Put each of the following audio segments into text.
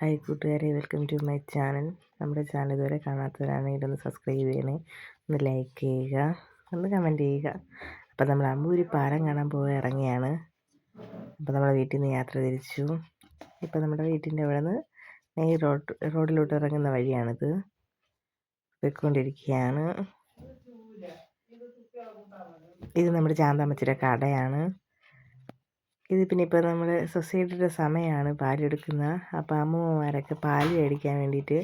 Hi കൂട്ടുകാരെ. Welcome to my channel നമ്മുടെ channel ഇതുവരെ കാണാത്തവരാണെങ്കിൽ ഒന്ന് സബ്സ്ക്രൈബ് ചെയ്യണേ. ഒന്ന് ലൈക്ക് ചെയ്യുക. ഒന്ന് കമന്റ് ചെയ്യുക. അപ്പോൾ നമ്മൾ അമ്പൂരി പാലം കാണാൻ പോയി ഇറങ്ങിയാണ്. അപ്പോൾ നമ്മൾ വീട്ടിൽ നിന്ന് യാത്ര തിരിച്ചു. ഇപ്പോൾ നമ്മുടെ വീട്ടിന്റെ അവിടെ നിന്ന് മെയിൻ റോഡ് റോഡിലോട്ട് ഇറങ്ങുന്ന വഴിയാണിത്. പോയിക്കൊണ്ടിരിക്കുകയാണ്. ഇത് നമ്മുടെ ചാന്താമച്ചിയുടെ കടയാണ്. ഇത് പിന്നെ ഇപ്പോൾ നമ്മൾ സൊസൈറ്റിയുടെ സമയമാണ് പാലെടുക്കുന്ന അപ്പോൾ അമ്മൂമ്മമാരൊക്കെ പാൽ മേടിക്കാൻ വേണ്ടിയിട്ട്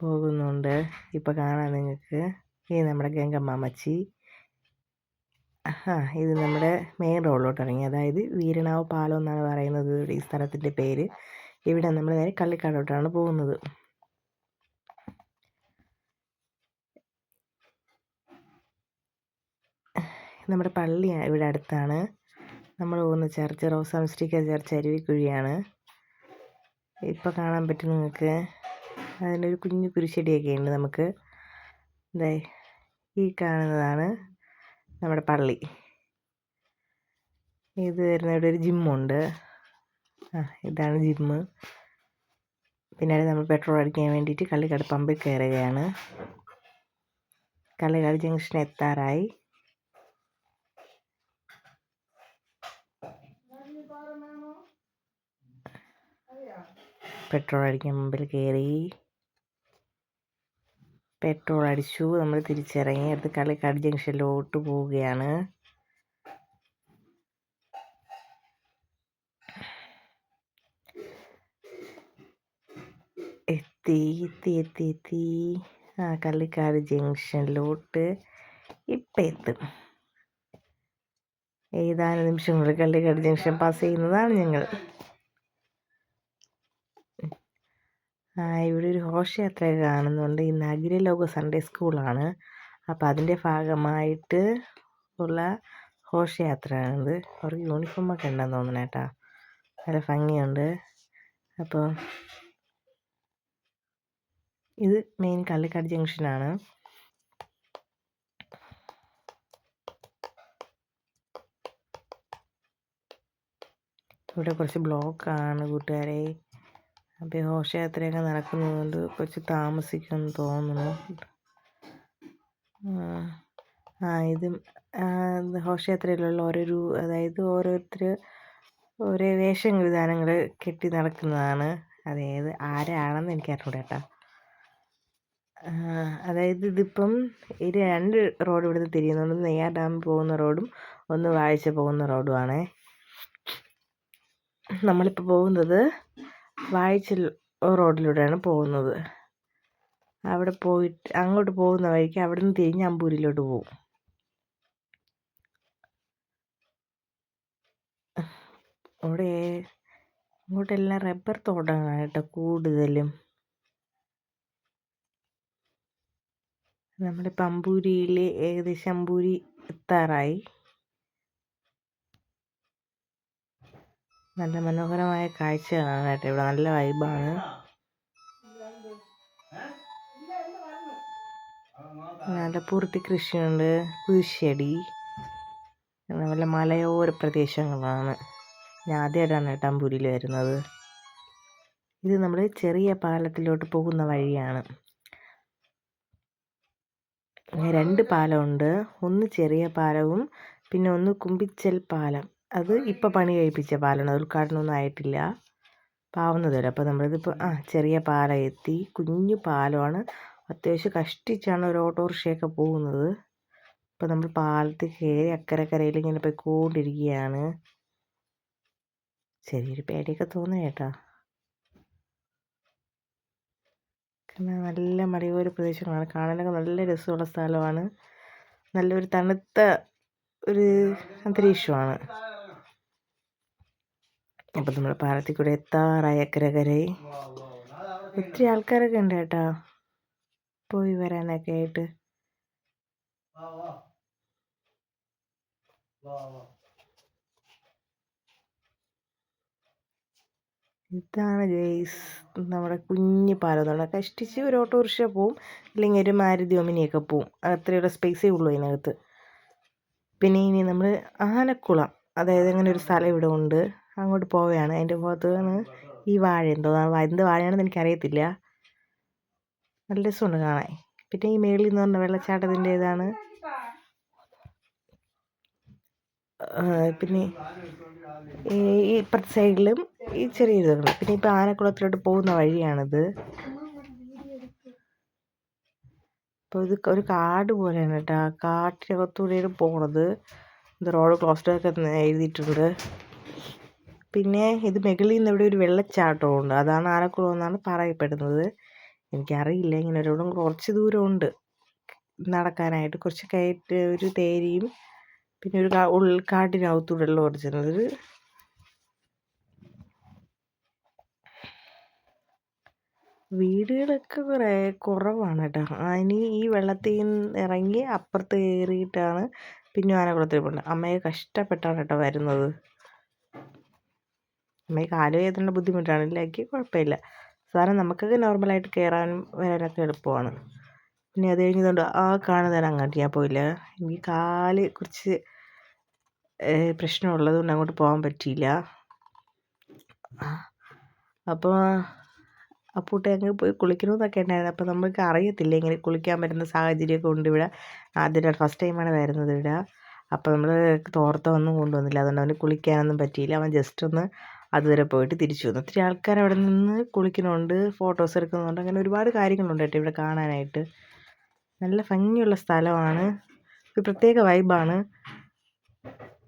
പോകുന്നുണ്ട്. ഇപ്പോൾ കാണാം നിങ്ങൾക്ക്. ഈ നമ്മുടെ ഗംഗമ്മാമ്മച്ചി ആ ഇത് നമ്മുടെ മെയിൻ റോഡിലോട്ട് ഇറങ്ങി. അതായത് വീരണാവ് പാലം എന്നാണ് പറയുന്നത് ഈ സ്ഥലത്തിന്റെ പേര്. ഇവിടെ നമ്മൾ നേരെ കള്ളിക്കാടോട്ടാണ് പോകുന്നത്. നമ്മുടെ പള്ളി ഇവിടെ അടുത്താണ്. നമ്മൾ പോകുന്ന ചർച്ച് റോസ് സംസ്റ്റിക്ക ചർച്ച് അരുവിക്കുഴിയാണ്. ഇപ്പോൾ കാണാൻ പറ്റും നിങ്ങൾക്ക്. അതിനൊരു കുഞ്ഞു കുരിശടിയൊക്കെ ഉണ്ട് നമുക്ക്. ഇതേ ഈ കാണുന്നതാണ് നമ്മുടെ പള്ളി. ഇത് വരുന്ന ഇവിടെ ഒരു ജിമ്മുണ്ട് ആ ഇതാണ് ജിമ്മ് പിന്നീട് നമ്മൾ പെട്രോൾ അടിക്കാൻ വേണ്ടിയിട്ട് കള്ളിക്കാട് പമ്പിൽ കയറുകയാണ്. കള്ളിക്കാട് ജംഗ്ഷൻ എത്താറായി. പെട്രോൾ അടിക്കാൻ മുമ്പിൽ കയറി പെട്രോൾ അടിച്ചു. നമ്മൾ തിരിച്ചിറങ്ങി. അടുത്ത് കളിക്കാട് ജംഗ്ഷനിലോട്ട് പോവുകയാണ്. എത്തി എത്തി എത്തി എത്തി. ആ കള്ളിക്കാട് ജംഗ്ഷനിലോട്ട് ഇപ്പം എത്തും. ഏതാനും നിമിഷങ്ങളിൽ കള്ളിക്കാട് ജംഗ്ഷൻ പാസ് ചെയ്യുന്നതാണ് ഞങ്ങൾ. ഇവിടെ ഒരു ഘോഷയാത്ര കാണുന്നുണ്ട്. ഇന്ന് അഖിലലോക സൺഡേ സ്കൂളാണ് അപ്പോൾ അതിന്റെ ഭാഗമായിട്ട് ഉള്ള ഘോഷയാത്രയാണിത്. അവർക്ക് യൂണിഫോമൊക്കെ ഉണ്ടെന്ന് തോന്നണം കേട്ടോ. നല്ല ഭംഗിയുണ്ട്. അപ്പോൾ ഇത് മെയിൻ കള്ളിക്കാട് ജംഗ്ഷനാണ് ഇവിടെ കുറച്ച് ബ്ലോക്കാണ് കൂട്ടുകാരെ. അപ്പോൾ ഘോഷയാത്രയൊക്കെ നടക്കുന്നതുകൊണ്ട് കുറച്ച് താമസിക്കുമെന്ന് തോന്നുന്നു. ആ ഇത് ഘോഷയാത്രയിലുള്ള ഓരോരു അതായത് ഓരോരുത്തർ ഓരോ വേഷം വിധാനങ്ങൾ കെട്ടി നടക്കുന്നതാണ്. അതായത് ആരാണെന്ന് എനിക്ക് അറിഞ്ഞൂടാ കേട്ടോ അതായത് ഇതിപ്പം ഇത് രണ്ട് റോഡ് ഇവിടുന്ന് തിരിയുന്നുണ്ട്. നെയ്യാർ ഡാമിൽ പോകുന്ന റോഡും ഒന്ന് വാഴച്ച പോകുന്ന റോഡുമാണേ നമ്മളിപ്പോൾ പോകുന്നത് വാഴച്ചൽ റോഡിലൂടെയാണ് പോകുന്നത്. അവിടെ പോയിട്ട് അങ്ങോട്ട് പോകുന്ന വഴിക്ക് അവിടെ നിന്ന് തിരിഞ്ഞ് അമ്പൂരിലോട്ട് പോകും അവിടെ ഇങ്ങോട്ടെല്ലാം റബ്ബർ തോട്ടങ്ങളാണ് കേട്ടോ കൂടുതലും. നമ്മുടെ പമ്പൂരിയിലെ ഏകദേശം അമ്പൂരി എത്താറായി. നല്ല മനോഹരമായ കാഴ്ചകളാണ് കേട്ടോ ഇവിടെ. നല്ല വൈബാണ് നല്ല പൂർത്തി കൃഷിയുണ്ട്. കുരിശടി നല്ല മലയോര പ്രദേശങ്ങളാണ്. ഞാൻ ആദ്യമായിട്ടാണ് കേട്ടോ അമ്പൂരിയിൽ വരുന്നത്. ഇത് നമ്മൾ ചെറിയ പാലത്തിലോട്ട് പോകുന്ന വഴിയാണ്. രണ്ട് പാലമുണ്ട്. ഒന്ന് ചെറിയ പാലവും പിന്നെ ഒന്ന് കുമ്പിച്ചൽ പാലം. അത് ഇപ്പോൾ പണി കഴിപ്പിച്ച പാലാണ്. അത് ഉദ്ഘാടനമൊന്നും ആയിട്ടില്ല. പാവുന്നത് വരെ അപ്പോൾ നമ്മളിതിപ്പോൾ ആ ചെറിയ പാലയെത്തി കുഞ്ഞു പാലമാണ്. അത്യാവശ്യം കഷ്ടിച്ചാണ് ഒരു ഓട്ടോറിക്ഷയൊക്കെ പോകുന്നത്. അപ്പോൾ നമ്മൾ പാലത്തിൽ കയറി അക്കരക്കരയിൽ ഇങ്ങനെ പോയിക്കൊണ്ടിരിക്കുകയാണ്. ചെറിയൊരു പേടിയൊക്കെ തോന്നുന്നു കേട്ടോ. നല്ല മലയോര പ്രദേശങ്ങളാണ്. കാണാനൊക്കെ നല്ല രസമുള്ള സ്ഥലമാണ്. നല്ലൊരു തണുത്ത ഒരു അന്തരീക്ഷമാണ്. അപ്പം നമ്മൾ പാലത്തിൽ കൂടെ എത്താറായി അക്കരകരയിൽ ഒത്തിരി ആൾക്കാരൊക്കെ ഉണ്ട് കേട്ടോ. പോയി വരാനൊക്കെ ആയിട്ട്. ഇതാണ് ഗെയ്സ് നമ്മുടെ കുഞ്ഞ് പാലം നമ്മളെ കഷ്ടിച്ച് ഒരു ഓട്ടോറിക്ഷ പോവും അല്ലെങ്കിൽ ഒരു മാരുതി ഒമിനിയൊക്കെ പോവും. അത്രയുള്ള സ്പേസേ ഉള്ളൂ അതിനകത്ത് പിന്നെ ഇനി നമ്മൾ ആനക്കുളം അതായത് അങ്ങനെ ഒരു സ്ഥലം ഇവിടെ ഉണ്ട്. അങ്ങോട്ട് പോവുകയാണ്. അതിന്റെ ഭാഗത്താണ് ഈ വാഴ എന്തോ എന്ത് വാഴയാണെന്ന് എനിക്കറിയത്തില്ല. നല്ല രസമുണ്ട് കാണാൻ. പിന്നെ ഈ മേളിൽ നിന്ന് പറഞ്ഞ വെള്ളച്ചാട്ടത്തിന്റെ ഇതാണ്. പിന്നെ ഈ ഇപ്പുറത്തെ സൈഡിലും ഈ ചെറിയ ഇതുണ്ട് പിന്നെ ഇപ്പോൾ ആനക്കുളത്തിലോട്ട് പോകുന്ന വഴിയാണിത്. അപ്പോൾ ഇത് ഒരു കാട് പോലെയാണ് കേട്ടോ. കാട്ടിനകത്തൂടെയാണ് പോണത്. റോഡ് ക്ലോസ്ഡ് ഒക്കെ എഴുതിയിട്ടുണ്ട്. പിന്നെ ഇത് മുകളിൽ നിന്ന് ഇവിടെ ഒരു വെള്ളച്ചാട്ടമുണ്ട് അതാണ് ആനക്കുളം എന്നാണ് പറയപ്പെടുന്നത്. എനിക്കറിയില്ല ഇങ്ങനെ ഒരു കുറച്ച് ദൂരമുണ്ട്. നടക്കാനായിട്ട് കുറച്ച് കയറ്റ് ഒരു തേരിയും പിന്നെ ഒരു ഉൾക്കാട്ടിനകത്തൂടെ ഉള്ള ഓടിച്ചത് വീടുകളൊക്കെ കുറേ കുറവാണ് കേട്ടോ. അതിന് ഈ വെള്ളത്തിൽ ഇറങ്ങി അപ്പുറത്ത് കയറിയിട്ടാണ് പിന്നെ ആനക്കുളത്തിൽ പോകുന്നത് അമ്മയെ കഷ്ടപ്പെട്ടാണ് കേട്ടോ വരുന്നത്. അമ്മയ്ക്ക് കാൽ വേദന ബുദ്ധിമുട്ടാണ് ഇല്ലെങ്കിൽ കുഴപ്പമില്ല. സാധനം നമുക്കൊക്കെ നോർമലായിട്ട് കയറാനും വരാനൊക്കെ എളുപ്പമാണ്. പിന്നെ അത് കഴിഞ്ഞതുകൊണ്ട് ആ കാണുന്നതിന് അങ്ങോട്ട് ഞാൻ പോയില്ല. എനിക്ക് കാൽ കുറച്ച് പ്രശ്നമുള്ളത് കൊണ്ട് അങ്ങോട്ട് പോകാൻ പറ്റിയില്ല. അപ്പോൾ അപ്പൂട്ട അങ്ങ് പോയി കുളിക്കണമെന്നൊക്കെ ഉണ്ടായിരുന്നു. അപ്പോൾ നമുക്ക് അറിയത്തില്ല ഇങ്ങനെ കുളിക്കാൻ പറ്റുന്ന സാഹചര്യമൊക്കെ ഉണ്ട് ഇവിടെ. ആദ്യമായിട്ട് ഫസ്റ്റ് ടൈമാണ് വരുന്നത് ഇവിടെ. അപ്പോൾ നമ്മൾ തോർത്തൊന്നും കൊണ്ടുവന്നില്ല. അതുകൊണ്ട് അവന് കുളിക്കാനൊന്നും പറ്റിയില്ല. അവൻ ജസ്റ്റ് ഒന്ന് അതുവരെ പോയിട്ട് തിരിച്ചു വന്നു. ഒത്തിരി ആൾക്കാർ അവിടെ നിന്ന് കുളിക്കുന്നുണ്ട് ഫോട്ടോസ് എടുക്കുന്നുണ്ട് അങ്ങനെ ഒരുപാട് കാര്യങ്ങളുണ്ട് കേട്ടോ ഇവിടെ കാണാനായിട്ട്. നല്ല ഭംഗിയുള്ള സ്ഥലമാണ്. ഒരു പ്രത്യേക വൈബാണ്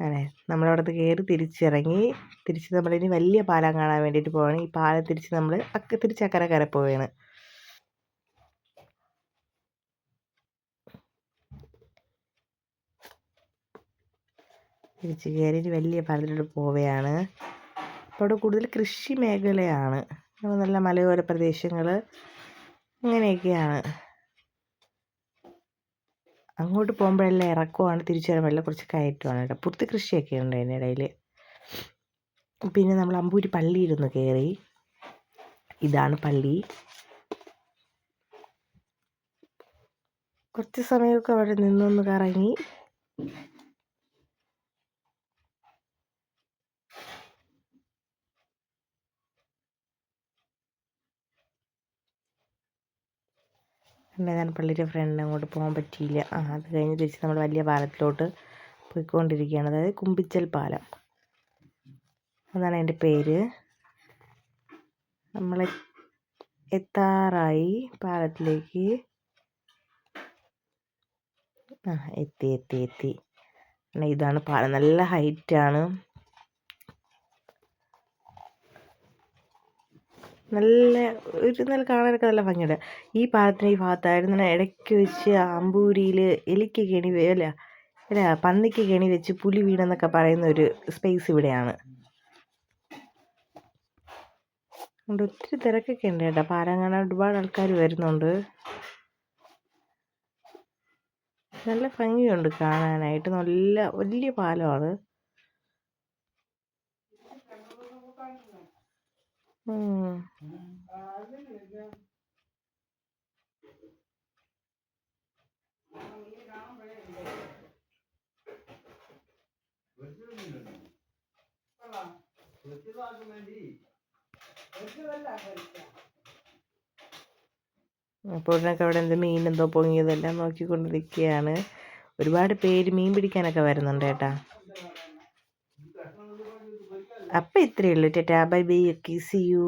അങ്ങനെ നമ്മളവിടുന്ന് കയറി തിരിച്ചിറങ്ങി തിരിച്ച് നമ്മളിനി വലിയ പാലം കാണാൻ വേണ്ടിയിട്ട് പോവാണ്. ഈ പാലം തിരിച്ച് നമ്മൾ അക്ക തിരിച്ച് അക്കരെ കര പോവുകയാണ് തിരിച്ച് കയറി വലിയ പാലത്തിലോട്ട് പോവുകയാണ്. അപ്പോൾ അവിടെ കൂടുതൽ കൃഷി മേഖലയാണ്. നല്ല മലയോര പ്രദേശങ്ങൾ അങ്ങനെയൊക്കെയാണ് അങ്ങോട്ട് പോകുമ്പോഴെല്ലാം ഇറക്കുവാണ് തിരിച്ചു കുറച്ച് കയറ്റമാണ് കേട്ടോ. പുറത്ത് കൃഷിയൊക്കെ ഉണ്ട് ഇടയിൽ പിന്നെ നമ്മൾ അമ്പൂരി പള്ളിയിലൊന്ന് കയറി. ഇതാണ് പള്ളി. കുറച്ച് സമയമൊക്കെ അവിടെ നിന്നൊന്ന് കറങ്ങി. പള്ളിയുടെ ഫ്രണ്ട് അങ്ങോട്ട് പോകാൻ പറ്റിയില്ല. ആ അത് കഴിഞ്ഞ് തിരിച്ച് നമ്മൾ വലിയ പാലത്തിലോട്ട് പോയിക്കൊണ്ടിരിക്കുകയാണ്. അതായത് കുമ്പിച്ചൽ പാലം. അതാണ് അതിന്റെ പേര്. നമ്മൾ എത്താറായി പാലത്തിലേക്ക്. ആ എത്തി എത്തി എത്തി. ഇതാണ് പാലം. നല്ല ഹൈറ്റാണ് നല്ല ഒരു നല്ല കാണാനൊക്കെ നല്ല ഭംഗിയുണ്ട്. ഈ പാലത്തിന് ഈ ഭാഗത്തായിരുന്നു ഇടയ്ക്ക് വെച്ച് അമ്പൂരിയിൽ എലിക്ക് കെണി അല്ല അല്ല പന്നിക്ക് കെണി വെച്ച് പുലി വീണെന്നൊക്കെ പറയുന്ന ഒരു സ്പേസ് ഇവിടെയാണ്. അതുകൊണ്ട് ഒത്തിരി തിരക്കൊക്കെ ഉണ്ട് കേട്ടോ. പാലം കാണാൻ ഒരുപാട് ആൾക്കാർ വരുന്നുണ്ട്. നല്ല ഭംഗിയുണ്ട് കാണാനായിട്ട്. നല്ല വലിയ പാലമാണ്. അപ്പോഴൊക്കെ അവിടെ എന്ത് മീൻ എന്തോ പൊങ്ങിയതെല്ലാം നോക്കിക്കൊണ്ടിരിക്കുകയാണ്. ഒരുപാട് പേര് മീൻ പിടിക്കാനൊക്കെ വരുന്നുണ്ട് ഏട്ടാ അപ്പം ഇത്രയേ ഉള്ളൂ. Tata bye bye okay see you.